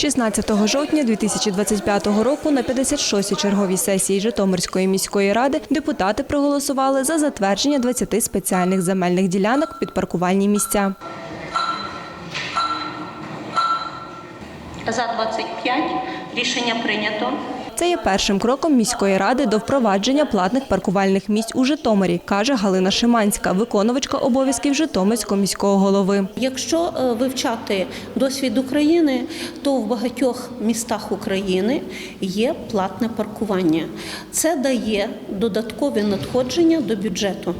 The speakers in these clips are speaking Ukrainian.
16 жовтня 2025 року на 56-й черговій сесії Житомирської міської ради депутати проголосували за затвердження 20 спеціальних земельних ділянок під паркувальні місця. За 25 рішення прийнято. Це є першим кроком міської ради до впровадження платних паркувальних місць у Житомирі, каже Галина Шиманська, виконувачка обов'язків Житомирського міського голови. Якщо е, вивчати досвід України, то в багатьох містах України є платне паркування. Це дає додаткові надходження до бюджету.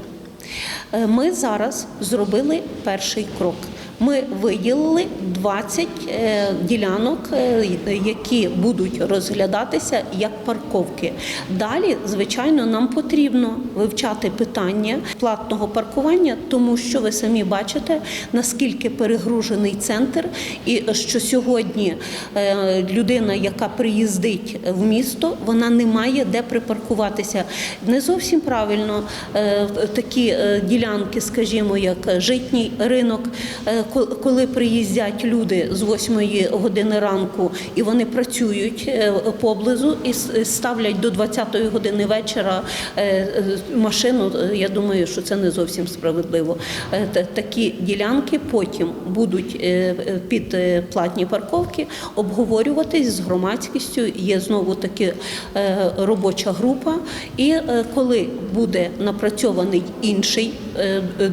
Е, Ми зараз зробили перший крок. Ми виділили 20 е, ділянок, е, які будуть розглядатися як парковки. Далі, звичайно, нам потрібно вивчати питання платного паркування, тому що ви самі бачите, наскільки перегружений центр, і що сьогодні е, людина, яка приїздить в місто, вона не має де припаркуватися. Не зовсім правильно такі ділянки, скажімо, як житній ринок, коли приїздять люди з 8 години ранку і вони працюють е, поблизу і ставлять до 20 години вечора е, е, машину. Я думаю, що це не зовсім справедливо. Такі ділянки потім будуть під платні парковки обговорюватись з громадськістю. Є знову таки робоча група. І коли буде напрацьований інший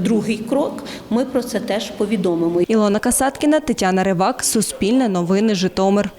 другий крок, ми про це теж повідомимо. Ілона Касаткіна, Тетяна Ривак, Суспільне новини, Житомир.